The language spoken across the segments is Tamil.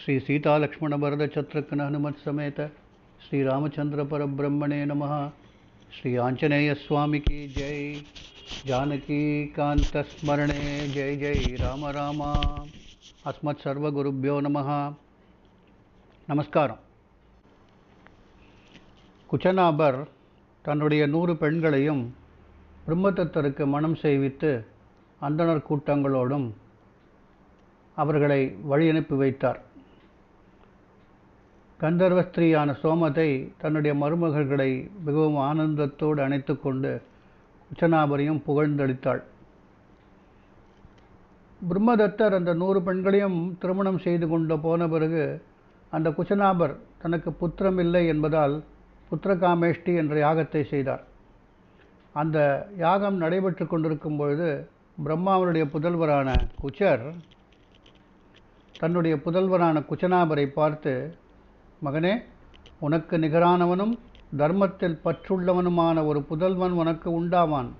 శ్రీ సీతాలక్ష్మణ భరద చత్రఘ్న హనుమత్ సమేత శ్రీ రామచంద్ర పరబ్రహ్మణే నమ శ్రీ ఆంజనేయ స్వామికి జై జానకీ కాంత స్మరణే జై జై రామ రామ అస్మత్ సర్వగురుభ్యో నమ நமஸ்காரம் குச்சனாபர் தன்னுடைய நூறு பெண்களையும் பிரம்மதத்தருக்கு மனம் செய்வித்து அந்தனர் கூட்டங்களோடும் அவர்களை வழி அனுப்பி வைத்தார் கந்தர்வஸ்திரியான சோமதை சோமத்தை தன்னுடைய மருமகள்களை மிகவும் ஆனந்தத்தோடு அணைத்து கொண்டு குச்சநாபரையும் புகழ்ந்தளித்தாள். பிரம்மதத்தர் அந்த நூறு பெண்களையும் திருமணம் செய்து கொண்டு போன பிறகு அந்த குச்சநாபர் தனக்கு புத்திரம் இல்லை என்பதால் புத்திரகாமேஷ்டி என்ற யாகத்தை செய்தார். அந்த யாகம் நடைபெற்று கொண்டிருக்கும் பொழுது பிரம்மாவனுடைய புதல்வரான குச்சர் தன்னுடைய புதல்வரான குச்சநாபரை பார்த்து மகனே உனக்கு நிகரானவனும் தர்மத்தில் பற்றுள்ளவனுமான ஒரு புதல்வன் உனக்கு உண்டாவான்.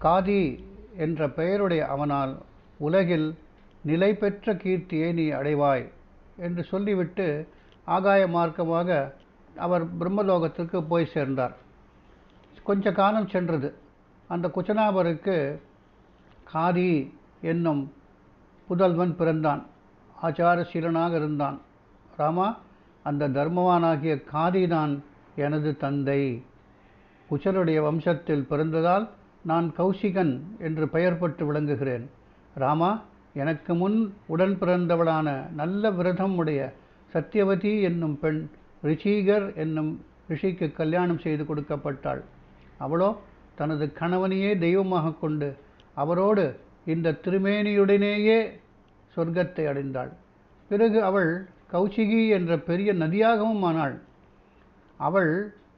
காதி என்ற பெயருடைய அவனால் உலகில் நிலை பெற்ற கீர்த்தியை நீ அடைவாய் என்று சொல்லிவிட்டு ஆகாய மார்க்கமாக அவர் பிரம்மலோகத்திற்கு போய் சேர்ந்தார். கொஞ்ச காலம் சென்றது. அந்த குச்சனாபருக்கு காதி என்னும் புதல்வன் பிறந்தான். ஆச்சாரசீலனாக இருந்தான். ராமா அந்த தர்மவானாகிய காதிதான் எனது தந்தை. குச்சருடைய வம்சத்தில் பிறந்ததால் நான் கௌசிகன் என்று பெயர் பட்டு விளங்குகிறேன். ராமா எனக்கு முன் உடன் பிறந்தவளான நல்ல விரதம் உடைய சத்தியவதி என்னும் பெண் ரிஷிகர் என்னும் ரிஷிக்கு கல்யாணம் செய்து கொடுக்கப்பட்டாள். அவளோ தனது கணவனையே தெய்வமாக கொண்டு அவரோடு இந்த திருமேனியுடனேயே சொர்க்கத்தை அடைந்தாள். பிறகு அவள் கௌசிகி என்ற பெரிய நதியாகவும் ஆனாள் அவள்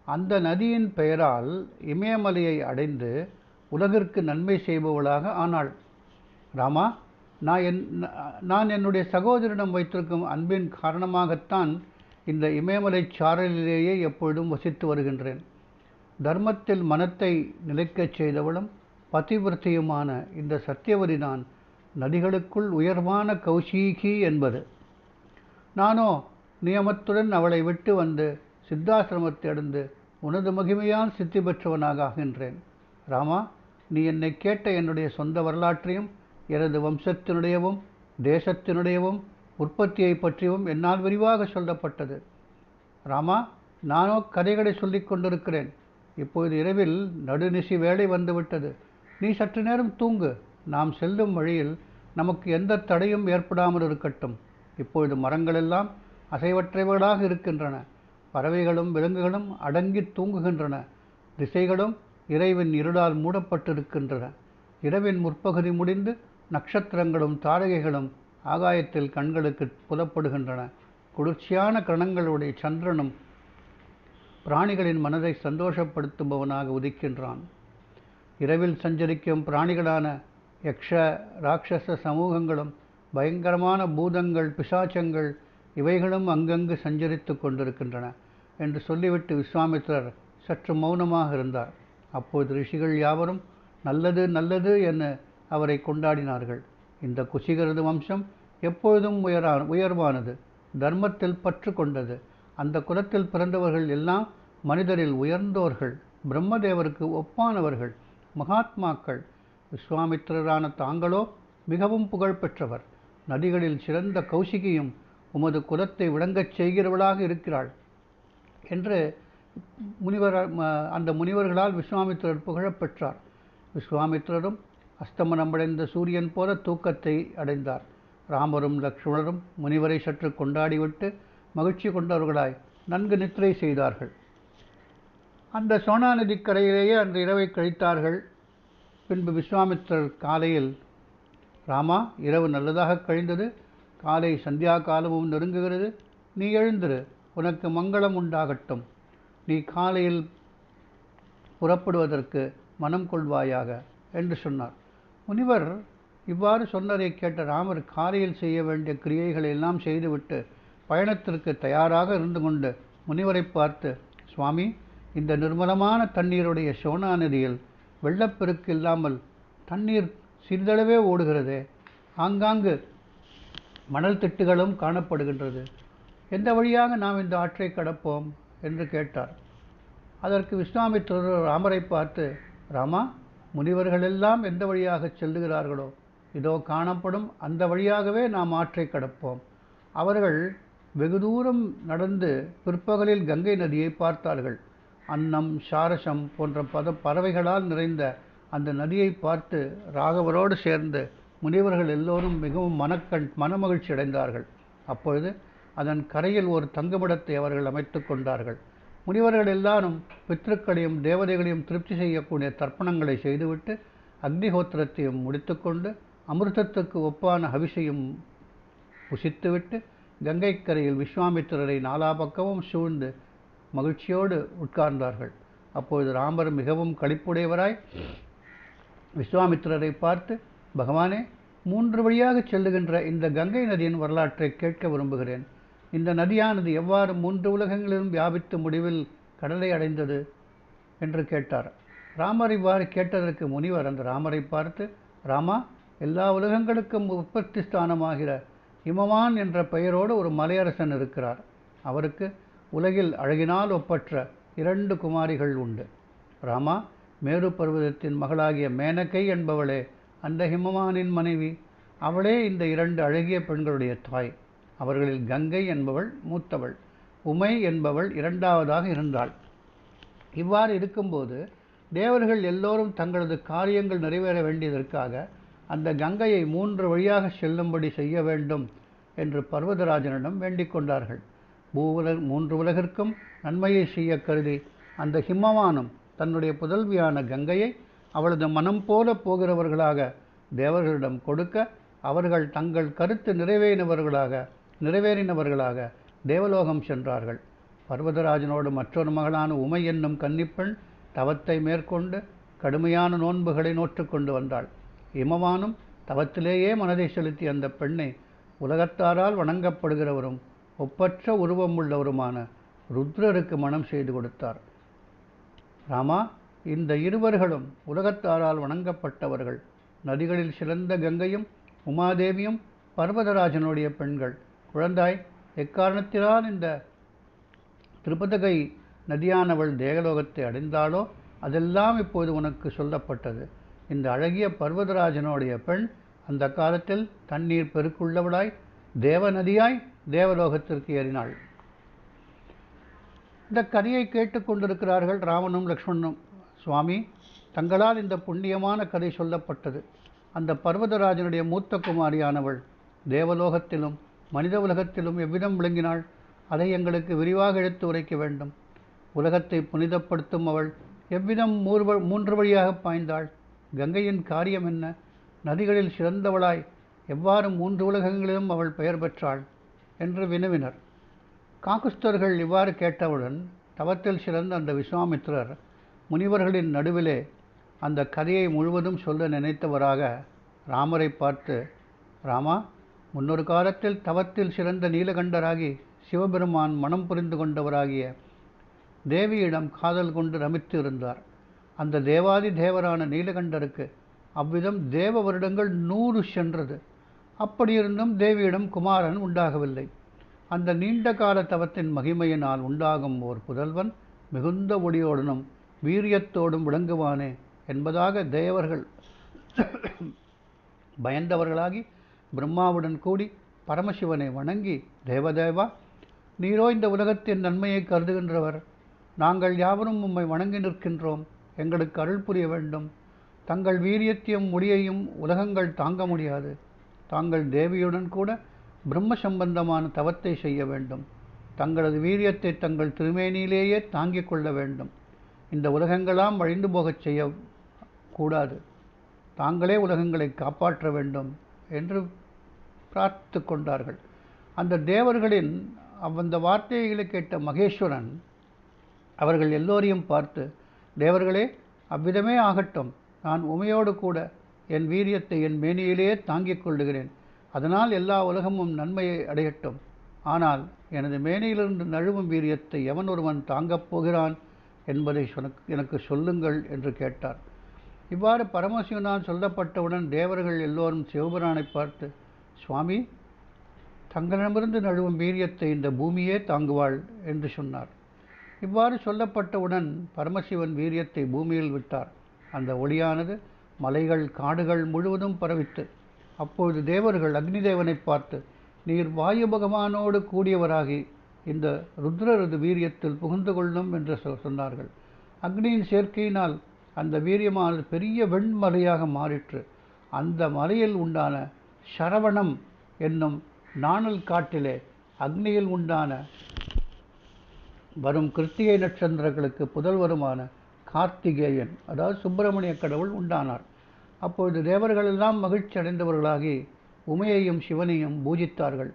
அந்த நதியின் பெயரால் இமயமலையை அடைந்து உலகிற்கு நன்மை செய்பவளாக ஆனாள். ராமா நான் என் நான் என்னுடைய சகோதரிடம் வைத்திருக்கும் அன்பின் காரணமாகத்தான் இந்த இமயமலை சாரலிலேயே எப்பொழுதும் வசித்து வருகின்றேன். தர்மத்தில் மனத்தை நிலைக்கச் செய்தவளும் பதிவிரத்தையுமான இந்த சத்தியவதி நான் நதிகளுக்குள் உயர்வான கௌஷீகி என்பது. நானோ நியமத்துடன் அவளை விட்டு வந்து சித்தாசிரமத்தை அடைந்து உனது மகிமையால் சித்தி பெற்றவனாக ஆகின்றேன். ராமா நீ என்னை கேட்ட என்னுடைய சொந்த வரலாற்றையும் எனது வம்சத்தினுடையவும் தேசத்தினுடையவும் உற்பத்தியை பற்றியும் என்னால் விரிவாக சொல்லப்பட்டது. ராமா நானோ கதைகளை சொல்லிக் கொண்டிருக்கிறேன். இப்போது இரவில் நடுநிசி வேலை வந்துவிட்டது. நீ சற்று நேரம் தூங்கு. நாம் செல்லும் வழியில் நமக்கு எந்த தடையும் ஏற்படாமல் இருக்கட்டும். இப்பொழுது மரங்களெல்லாம் அசைவற்றவைகளாக இருக்கின்றன. பறவைகளும் விலங்குகளும் அடங்கி தூங்குகின்றன. திசைகளும் இறைவின் இருளால் மூடப்பட்டிருக்கின்றன. இரவின் முற்பகுதி முடிந்து நட்சத்திரங்களும் தாரகைகளும் ஆகாயத்தில் கண்களுக்கு புலப்படுகின்றன. குளிர்ச்சியான கணங்களுடைய சந்திரனும் பிராணிகளின் மனதை சந்தோஷப்படுத்துபவனாக உதிக்கின்றான். இரவில் சஞ்சரிக்கும் பிராணிகளான யக்ஷ ராட்சச சமூகங்களும் பயங்கரமான பூதங்கள் பிசாச்சங்கள் இவைகளும் அங்கங்கு சஞ்சரித்து கொண்டிருக்கின்றன என்று சொல்லிவிட்டு விஸ்வாமித்திரர் சற்று மௌனமாக இருந்தார். அப்போது ரிஷிகள் யாவரும் நல்லது நல்லது என அவரை கொண்டாடினார்கள். இந்த குசிகரது வம்சம் எப்பொழுதும் உயரா உயர்வானது தர்மத்தில் பற்று கொண்டது. அந்த குலத்தில் பிறந்தவர்கள் எல்லாம் மனிதரில் உயர்ந்தோர்கள் பிரம்மதேவருக்கு ஒப்பானவர்கள் மகாத்மாக்கள். விஸ்வாமித்திரரான தாங்களோ மிகவும் புகழ்பெற்றவர். நதிகளில் சிறந்த கௌசிகியும் உமது குலத்தை விளங்கச் செய்கிறவளாக இருக்கிறாள் என்று முனிவர் அந்த முனிவர்களால் விஸ்வாமித்திரர் புகழப்பெற்றார் விஸ்வாமித்திரரும் அஸ்தமனமடைந்த சூரியன் போல தூக்கத்தை அடைந்தார். ராமரும் லக்ஷ்மணரும் முனிவரை சற்று கொண்டாடிவிட்டு மகிழ்ச்சி கொண்டவர்களாய் நன்கு நித்திரை செய்தார்கள். அந்த சோனா நதிக்கரையிலேயே அந்த இரவை கழித்தார்கள். பின்பு விஸ்வாமித்திரர் காலையில் ராமா இரவு நல்லதாக கழிந்தது. காலை சந்தியா காலமும் நெருங்குகிறது. நீ எழுந்திரு உனக்கு மங்களம் உண்டாகட்டும். நீ காலையில் புறப்படுவதற்கு மனம் கொள்வாயாக என்று சொன்னார். முனிவர் இவ்வாறு சொன்னதை கேட்ட ராமர் காலையில் செய்ய வேண்டிய கிரியைகளை எல்லாம் செய்துவிட்டு பயணத்திற்கு தயாராக இருந்து கொண்டு முனிவரை பார்த்து சுவாமி இந்த நிர்மலமான தண்ணீருடைய சோனா நதியில் வெள்ளப்பெருக்கு இல்லாமல் தண்ணீர் சிறிதளவே ஓடுகிறது. ஆங்காங்கு மணல் திட்டுகளும் காணப்படுகின்றது. எந்த வழியாக நாம் இந்த ஆற்றை கடப்போம்? என்று கேட்டார். அதற்கு விஸ்வாமித்திரர் ராமரை பார்த்து ராமா முனிவர்களெல்லாம் எந்த வழியாக செல்லுகிறார்களோ இதோ காணப்படும் அந்த வழியாகவே நாம் ஆற்றை கடப்போம். அவர்கள் வெகு தூரம் நடந்து பிற்பகலில் கங்கை நதியை பார்த்தார்கள். அன்னம் சாரசம் போன்ற பத பறவைகளால் நிறைந்த அந்த நதியை பார்த்து ராகவரோடு சேர்ந்து முனிவர்கள் எல்லோரும் மிகவும் மனக்கண் மனமகிழ்ச்சி அடைந்தார்கள். அப்பொழுது அதன் கரையில் ஒரு தங்குமிடத்தை அவர்கள் அமைத்து கொண்டார்கள். முனிவர்கள் எல்லாரும் பித்ருக்களையும் தேவதைகளையும் திருப்தி செய்யக்கூடிய தர்ப்பணங்களை செய்துவிட்டு அக்னிஹோத்திரத்தையும் முடித்துக்கொண்டு அமிர்தத்துக்கு ஒப்பான ஹவிசையும் புசித்துவிட்டு கங்கைக்கரையில் விஸ்வாமித்திரரை நாலா பக்கமும் சூழ்ந்து மகிழ்ச்சியோடு உட்கார்ந்தார்கள். அப்பொழுது ராமர் மிகவும் களிப்புடையவராய் விஸ்வாமித்திரரை பார்த்து பகவானே மூன்று வழியாக செல்லுகின்ற இந்த கங்கை நதியின் வரலாற்றை கேட்க விரும்புகிறேன். இந்த நதியானது எவ்வாறு மூன்று உலகங்களிலும் வியாபித்து முடிவில் கடலை அடைந்தது? என்று கேட்டார். ராமர் இவ்வாறு கேட்டதற்கு முனிவர் அந்த ராமரை பார்த்து ராமா எல்லா உலகங்களுக்கும் உற்பத்தி ஸ்தானமாகிற இமவான் என்ற பெயரோடு ஒரு மலையரசன் இருக்கிறார். அவருக்கு உலகில் அழகினால் ஒப்பற்ற இரண்டு குமாரிகள் உண்டு. ராமா மேரு பர்வதத்தின் மகளாகிய மேனகை என்பவளே அந்த ஹிமவானின் மனைவி. அவளே இந்த இரண்டு அழகிய பெண்களுடைய தாய். அவர்களில் கங்கை என்பவள் மூத்தவள். உமை என்பவள் இரண்டாவதாக இருந்தாள். இவ்வாறு இருக்கும்போது தேவர்கள் எல்லோரும் தங்களது காரியங்கள் நிறைவேற வேண்டியதற்காக அந்த கங்கையை மூன்று வழியாக செல்லும்படி செய்ய வேண்டும் என்று பர்வதராஜனிடம் வேண்டிக் கொண்டார்கள். பூவுல மூன்று உலகிற்கும் நன்மையை செய்ய கருதி அந்த ஹிமவானும் தன்னுடைய புதல்வியான கங்கையை அவளது மனம் போல போகிறவர்களாக தேவர்களிடம் கொடுக்க அவர்கள் தங்கள் கருத்து நிறைவேறினவர்களாக நிறைவேறினவர்களாக தேவலோகம் சென்றார்கள். பர்வதராஜனோடு மற்றொரு மகளான உமை என்னும் கன்னிப்பெண் தவத்தை மேற்கொண்டு கடுமையான நோன்புகளை நோற்றுக்கொண்டு வந்தாள். இமவானும் தவத்திலேயே மனதை செலுத்தி அந்த பெண்ணை உலகத்தாரால் வணங்கப்படுகிறவரும் ஒப்பற்ற உருவமுள்ளவருமான ருத்ரருக்கு மனம் செய்து கொடுத்தார். ராமா இந்த இருவர்களும் உலகத்தாரால் வணங்கப்பட்டவர்கள். நதிகளில் சிறந்த கங்கையும் உமாதேவியும் பர்வதராஜனுடைய பெண்கள். குழந்தாய் எக்காரணத்தினால் இந்த திருப்பதகை நதியானவள் தேகலோகத்தை அடைந்தாளோ? அதெல்லாம் இப்போது உனக்கு சொல்லப்பட்டது. இந்த அழகிய பர்வதராஜனுடைய பெண் அந்த காலத்தில் தண்ணீர் பெருக்குள்ளவளாய் தேவநதியாய் தேவலோகத்திற்கு ஏறினாள். இந்த கதையை கேட்டுக்கொண்டிருக்கிறார்கள் ராமனும் லக்ஷ்மணனும். சுவாமி தங்களால் இந்த புண்ணியமான கதை சொல்லப்பட்டது. அந்த பர்வதராஜனுடைய மூத்த குமாரியானவள் தேவலோகத்திலும் மனித உலகத்திலும் எவ்விதம் விளங்கினாள்? அதை எங்களுக்கு விரிவாக எடுத்து உரைக்க வேண்டும். உலகத்தை புனிதப்படுத்தும் அவள் எவ்விதம் மூர்வ மூன்று வழியாக பாய்ந்தாள்? கங்கையின் காரியம் என்ன? நதிகளில் சிறந்தவளாய் எவ்வாறு மூன்று உலகங்களிலும் அவள் பெயர் பெற்றாள்? என்று வினவினர். காக்குஸ்தர்கள் இவ்வாறு கேட்டவுடன் தவத்தில் சிறந்த அந்த விஸ்வாமித்திரர் முனிவர்களின் நடுவிலே அந்த கதையை முழுவதும் சொல்ல நினைத்தவராக ராமரை பார்த்து ராமா முன்னொரு காலத்தில் தவத்தில் சிறந்த நீலகண்டராகி சிவபெருமான் மனம் புரிந்து கொண்டவராகிய தேவியிடம் காதல் கொண்டு ரமித்து இருந்தார். அந்த தேவாதி தேவரான நீலகண்டருக்கு அவ்விதம் தேவ வருடங்கள் நூறு சென்றது. அப்படியிருந்தும் தேவியிடம் குமாரன் உண்டாகவில்லை. அந்த நீண்ட கால தவத்தின் மகிமையினால் உண்டாகும் ஓர் புதல்வன் மிகுந்த ஒளியோடனும் வீரியத்தோடும் விளங்குவானே என்பதாக தேவர்கள் பயந்தவர்களாகி பிரம்மாவுடன் கூடி பரமசிவனை வணங்கி தேவதேவா நீரோ இந்த உலகத்தின் நன்மையை கருதுகின்றவர். நாங்கள் யாவரும் உம்மை வணங்கி நிற்கின்றோம். எங்களுக்கு அருள் புரிய வேண்டும். தங்கள் வீரியத்தையும் முடியையும் உலகங்கள் தாங்க முடியாது. தாங்கள் தேவியுடன் கூட பிரம்ம சம்பந்தமான தவத்தை செய்ய வேண்டும். தங்களது வீரியத்தை தங்கள் திருமேனியிலேயே தாங்கிக் கொள்ள வேண்டும். இந்த உலகங்களாம் அழிந்து போகச் செய்ய கூடாது. தாங்களே உலகங்களை காப்பாற்ற வேண்டும் என்று பிரார்த்து கொண்டார்கள். அந்த தேவர்களின் அந்த வார்த்தைகளை கேட்ட மகேஸ்வரன் அவர்கள் எல்லோரையும் பார்த்து தேவர்களே அவ்விதமே ஆகட்டும். நான் உமையோடு கூட என் வீரியத்தை என் மேனியிலேயே தாங்கிக் கொள்ளுகிறேன். அதனால் எல்லா உலகமும் நன்மையை அடையட்டும். ஆனால் எனது மேனையிலிருந்து நழுவும் வீரியத்தை எவன் ஒருவன் தாங்கப் போகிறான் என்பதை எனக்கு சொல்லுங்கள் என்று கேட்டார். இவ்வாறு பரமசிவனால் சொல்லப்பட்டவுடன் தேவர்கள் எல்லோரும் சிவபுரானை பார்த்து சுவாமி தங்களிடமிருந்து நழுவும் வீரியத்தை இந்த பூமியே தாங்குவாள் என்று சொன்னார். இவ்வாறு சொல்லப்பட்டவுடன் பரமசிவன் வீரியத்தை பூமியில் விட்டார். அந்த ஒளியானது மலைகள் காடுகள் முழுவதும் பரவித்து அப்பொழுது தேவர்கள் அக்னி தேவனை பார்த்து நீர் வாயு பகவானோடு கூடியவராகி இந்த ருத்ரரது வீரியத்தில் புகுந்து கொள்ளும் என்று சொ- சொன்னார்கள். அக்னியின் சேர்க்கையினால் அந்த வீரியமானது பெரிய வெண்மலையாக மாறிற்று. அந்த மலையில் உண்டான சரவணம் என்னும் நாணல் காட்டிலே அக்னியில் உண்டான வரும் கிருத்திகை நட்சத்திரங்களுக்கு புதல்வருமான கார்த்திகேயன் அதாவது சுப்பிரமணிய கடவுள் உண்டானார். அப்பொழுது தேவர்கள் எல்லாம் மகிழ்ச்சி அடைந்தவர்களாகி உமையையும் சிவனையும் பூஜித்தார்கள்.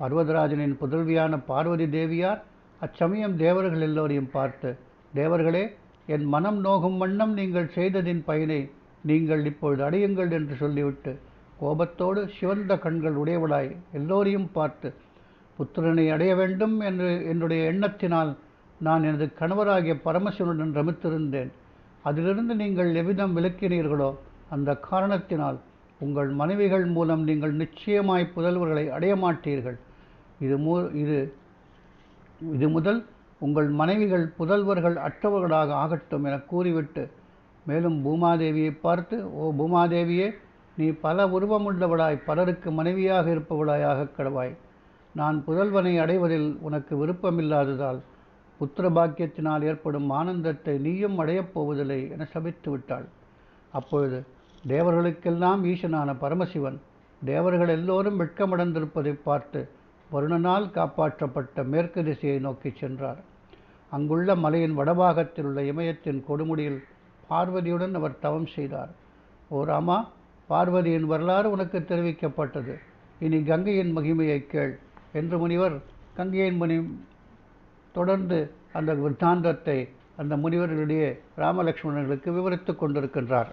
பர்வதராஜனின் புதல்வியான பார்வதி தேவியார் அச்சமயம் தேவர்கள் எல்லோரையும் பார்த்து தேவர்களே என் மனம் நோகும் வண்ணம் நீங்கள் செய்ததின் பயனை நீங்கள் இப்பொழுது அடையுங்கள் என்று சொல்லிவிட்டு கோபத்தோடு சிவந்த கண்கள் உடையவளாய் எல்லோரையும் பார்த்து புத்திரனை அடைய வேண்டும் என்று என்னுடைய எண்ணத்தினால் நான் எனது கணவராகிய பரமசிவனுடன் ரமித்திருந்தேன். அதிலிருந்து நீங்கள் எவ்விதம் விளக்கினீர்களோ அந்த காரணத்தினால் உங்கள் மனைவிகள் மூலம் நீங்கள் நிச்சயமாய் புதல்வர்களை அடைய மாட்டீர்கள். இது மூ இது இது முதல் உங்கள் மனைவிகள் புதல்வர்கள் அற்றவர்களாக ஆகட்டும் என கூறிவிட்டு மேலும் பூமாதேவியை பார்த்து ஓ பூமாதேவியே நீ பல உருவமுள்ளவளாய் பலருக்கு மனைவியாக இருப்பவளாயாக கடவாய். நான் புதல்வனை அடைவதில் உனக்கு விருப்பமில்லாததால் புத்திர பாக்கியத்தினால் ஏற்படும் ஆனந்தத்தை நீயும் அடையப் போவதில்லை என சபித்து விட்டாள். அப்பொழுது தேவர்களுக்கெல்லாம் ஈசனான பரமசிவன். தேவர்கள் எல்லோரும் வெட்கமடைந்திருப்பதை பார்த்து வருணனால் காப்பாற்றப்பட்ட மேற்கு திசையை நோக்கி சென்றார். அங்குள்ள மலையின் வடபாகத்தில் உள்ள இமயத்தின் கொடுமுடியில் பார்வதியுடன் அவர் தவம் செய்தார். ஓ ராமா பார்வதியின் வரலாறு உனக்கு தெரிவிக்கப்பட்டது. இனி கங்கையின் மகிமையை கேள் என்று முனிவர் கங்கையின் முனி தொடர்ந்து அந்த விருத்தாந்தத்தை அந்த முனிவர்களிடையே ராமலக்ஷ்மணர்களுக்கு விவரித்துக் கொண்டிருக்கின்றார்.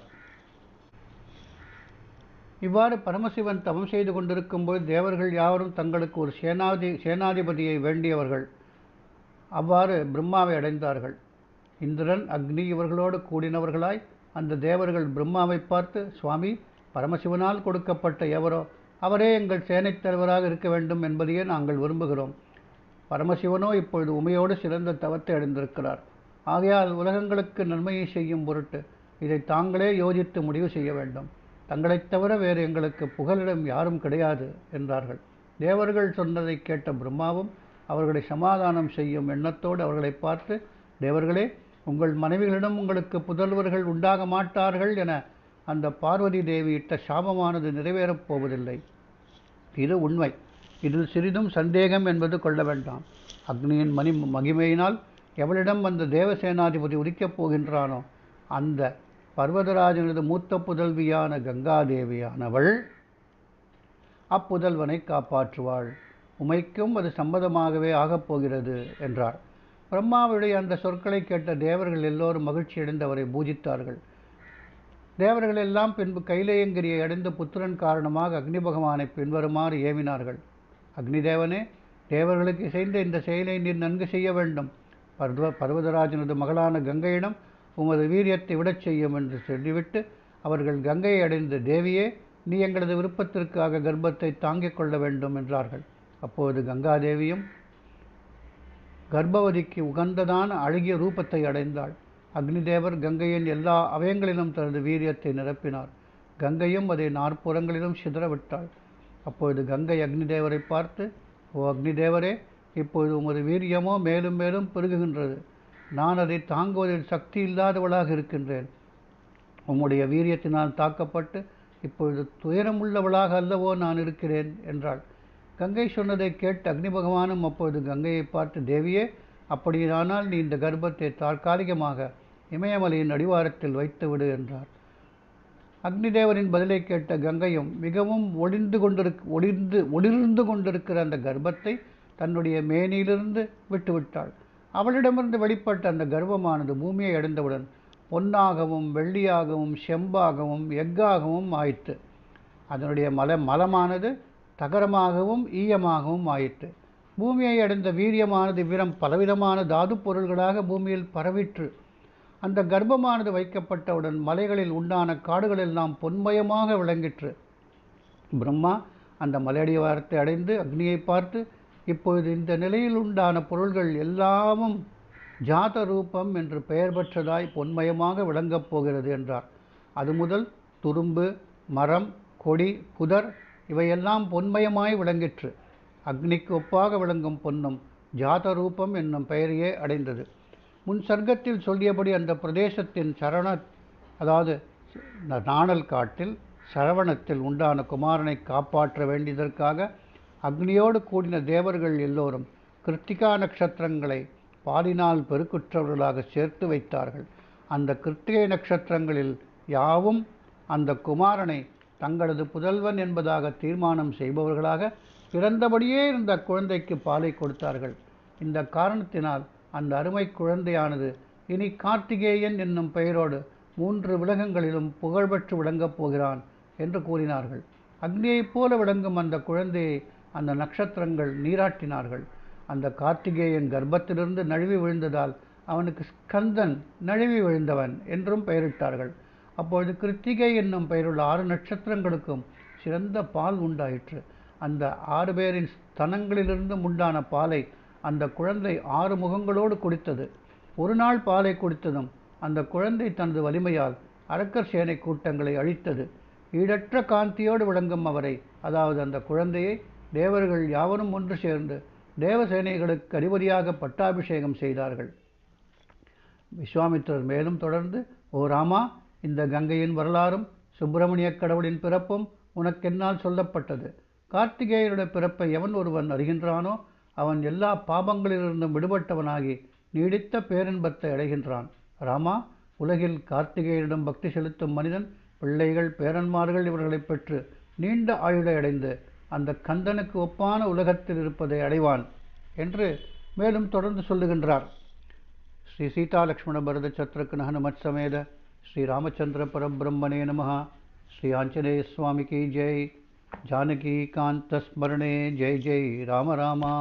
இவ்வாறு பரமசிவன் தவம் செய்து கொண்டிருக்கும்போது தேவர்கள் யாவரும் தங்களுக்கு ஒரு சேனாதி சேனாதிபதியை வேண்டியவர்கள். அவ்வாறு பிரம்மாவை அடைந்தார்கள். இந்திரன் அக்னி இவர்களோடு கூடினவர்களாய் அந்த தேவர்கள் பிரம்மாவை பார்த்து சுவாமி பரமசிவனால் கொடுக்கப்பட்ட எவரோ அவரே எங்கள் சேனைத் தலைவராக இருக்க வேண்டும் என்பதையே நாங்கள் விரும்புகிறோம். பரமசிவனோ இப்பொழுது உமையோடு சிறந்த தவத்தை அடைந்திருக்கிறார். ஆகையால் உலகங்களுக்கு நன்மையை செய்யும் பொருட்டு இதை தாங்களே யோசித்து முடிவு செய்ய வேண்டும். தங்களைத் தவிர வேறு எங்களுக்கு புகலிடம் யாரும் கிடையாது என்றார்கள். தேவர்கள் சொன்னதை கேட்ட பிரம்மாவும் அவர்களை சமாதானம் செய்யும் எண்ணத்தோடு அவர்களை பார்த்து தேவர்களே உங்கள் மனைவிகளிடம் உங்களுக்கு புதல்வர்கள் உண்டாக மாட்டார்கள் என அந்த பார்வதி தேவி இட்ட சாபமானது நிறைவேறப் போவதில்லை. இது உண்மை. இதில் சிறிதும் சந்தேகம் என்பது கொள்ள வேண்டாம். அக்னியின் மணி மகிமையினால் எவளிடம் அந்த தேவசேனாதிபதி உதிக்கப் போகின்றானோ அந்த பர்வதராஜனது மூத்த புதல்வியான கங்காதேவியானவள் அப்புதல்வனை காப்பாற்றுவாள். உமைக்கும் அது சம்மதமாகவே ஆகப் போகிறது என்றார் பிரம்மாவுடைய அந்த சொற்களை கேட்ட தேவர்கள் எல்லோரும் மகிழ்ச்சியடைந்து அவரை பூஜித்தார்கள். தேவர்கள் எல்லாம் பின்பு கைலேயங்கிரியை அடைந்து புத்திரன் காரணமாக அக்னி பகவானை பின்வருமாறு ஏவினார்கள். அக்னி தேவனே தேவர்களுக்கு இசைந்த இந்த செயலை நீர் நன்கு செய்ய வேண்டும். பர்வ பர்வதராஜனது மகளான கங்கையிடம் உமது வீரியத்தை விடச் செய்யும் என்று சொல்லிவிட்டு அவர்கள் கங்கையை அடைந்த தேவியே நீ எங்களது விருப்பத்திற்காக கர்ப்பத்தை தாங்கிக் கொள்ள வேண்டும் என்றார்கள். அப்போது கங்காதேவியும் கர்ப்பவதிக்கு உகந்ததான அழகிய ரூபத்தை அடைந்தாள். அக்னிதேவர் கங்கையின் எல்லா அவயங்களிலும் தனது வீரியத்தை நிரப்பினார். கங்கையும் அதை நாற்புறங்களிலும் சிதறவிட்டாள். அப்பொழுது கங்கை அக்னிதேவரை பார்த்து ஓ அக்னிதேவரே இப்போது உமது வீரியமோ மேலும் மேலும் பெருகுகின்றது. நான் அதை தாங்குவதில் சக்தி இல்லாதவளாக இருக்கின்றேன். உம்முடைய வீரியத்தினால் தாக்கப்பட்டு இப்பொழுது துயரமுள்ளவளாக அல்லவோ நான் இருக்கிறேன் என்றாள். கங்கை சொன்னதை கேட்டு அக்னி பகவானும் அப்பொழுது கங்கையை பார்த்து தேவியே அப்படியானால் நீ இந்த கர்ப்பத்தை தற்காலிகமாக இமயமலையின் அடிவாரத்தில் வைத்துவிடு என்றார். அக்னிதேவரின் பதிலை கேட்ட கங்கையும் மிகவும் ஒளிந்து கொண்டிருக் ஒளிர்ந்து ஒளிர்ந்து கொண்டிருக்கிற அந்த கர்ப்பத்தை தன்னுடைய மேனியிலிருந்து விட்டுவிட்டாள். அவளிடமிருந்து வெளிப்பட்ட அந்த கர்வமானது பூமியை அடைந்தவுடன் பொன்னாகவும் வெள்ளியாகவும் செம்பாகவும் எஃகாகவும் ஆயிற்று. அதனுடைய மல மலமானது தகரமாகவும் ஈயமாகவும் ஆயிற்று. பூமியை அடைந்த வீரியமானது வீரம் பலவிதமான தாது பொருள்களாக பூமியில் பரவிற்று. அந்த கர்ப்பமானது வைக்கப்பட்டவுடன் மலைகளில் உண்டான காடுகளெல்லாம் பொன்மயமாக விளங்கிற்று. பிரம்மா அந்த மலையடிவாரத்தை அடைந்து அக்னியை பார்த்து இப்பொழுது இந்த நிலையில் உண்டான பொருள்கள் எல்லாமும் ஜாத ரூபம் என்று பெயர் பெற்றதாய் பொன்மயமாக விளங்கப் போகிறது என்றார். அது முதல் துரும்பு மரம் கொடி புதர் இவையெல்லாம் பொன்மயமாய் விளங்கிற்று. அக்னிக்கு ஒப்பாக விளங்கும் பொன்னும் ஜாத ரூபம் என்னும் பெயரையே அடைந்தது. முன் சர்க்கத்தில் சொல்லியபடி அந்த பிரதேசத்தின் சரண அதாவது நாணல் காட்டில் சரவணத்தில் உண்டான குமாரனை காப்பாற்ற வேண்டியதற்காக அக்னியோடு கூடின தேவர்கள் எல்லோரும் கிருத்திகா நட்சத்திரங்களை பாலினால் பெருக்குற்றவர்களாக சேர்த்து வைத்தார்கள். அந்த கிருத்திகை நட்சத்திரங்களில் யாவும் அந்த குமாரனை தங்களது புதல்வன் என்பதாக தீர்மானம் செய்பவர்களாக பிறந்தபடியே இருந்த குழந்தைக்கு பாலை கொடுத்தார்கள். இந்த காரணத்தினால் அந்த அருமை குழந்தையானது இனி கார்த்திகேயன் என்னும் பெயரோடு மூன்று விலகங்களிலும் புகழ்பெற்று விளங்கப் போகிறான் என்று கூறினார்கள். அக்னியைப் போல விளங்கும் அந்த குழந்தையை அந்த நட்சத்திரங்கள் நீராட்டினார்கள். அந்த கார்த்திகேயன் கர்ப்பத்திலிருந்து நழுவி விழுந்ததால் அவனுக்கு ஸ்கந்தன் நழுவி விழுந்தவன் என்றும் பெயரிட்டார்கள். அப்பொழுது கிருத்திகை என்னும் பெயருள்ள ஆறு நட்சத்திரங்களுக்கும் சிறந்த பால் உண்டாயிற்று. அந்த ஆறு பேரின் ஸ்தனங்களிலிருந்து உண்டான பாலை அந்த குழந்தை ஆறு முகங்களோடு குடித்தது. ஒரு நாள் பாலை குடித்ததும் அந்த குழந்தை தனது வலிமையால் அரக்கர் சேனை கூட்டங்களை அழித்தது. ஈடற்ற காந்தியோடு விளங்கும் அவரை அதாவது அந்த குழந்தையை தேவர்கள் யாவரும் ஒன்று சேர்ந்து தேவசேனைகளுக்கு அதிபதியாக பட்டாபிஷேகம் செய்தார்கள். விஸ்வாமித்திரர் மேலும் தொடர்ந்து ஓ ராமா இந்த கங்கையின் வரலாறும் சுப்பிரமணிய கடவுளின் பிறப்பும் உனக்கென்னால் சொல்லப்பட்டது. கார்த்திகேயனுடைய பிறப்பை எவன் ஒருவன் அறிகின்றானோ அவன் எல்லா பாபங்களிலிருந்தும் விடுபட்டவனாகி நீடித்த பேரின்பத்தை அடைகின்றான். ராமா உலகில் கார்த்திகேயனிடம் பக்தி செலுத்தும் மனிதன் பிள்ளைகள் பேரன்மார்கள் இவர்களைப் பெற்று நீண்ட ஆயுளை அடைந்து அந்த கந்தனுக்கு ஒப்பான உலகத்தில் இருப்பதை அடைவான் என்று மேலும் தொடர்ந்து சொல்லுகின்றார். ஸ்ரீ சீதா லக்ஷ்மண பரத சத்ருக்கு ஹனுமத் சமேத ஸ்ரீ ராமச்சந்திர பரபிரம்மனே நம ஸ்ரீ ஆஞ்சநேய சுவாமிக்கு ஜெய் ஜானகி காந்த ஸ்மரணே ஜெய் ஜெய் ராம ராமா.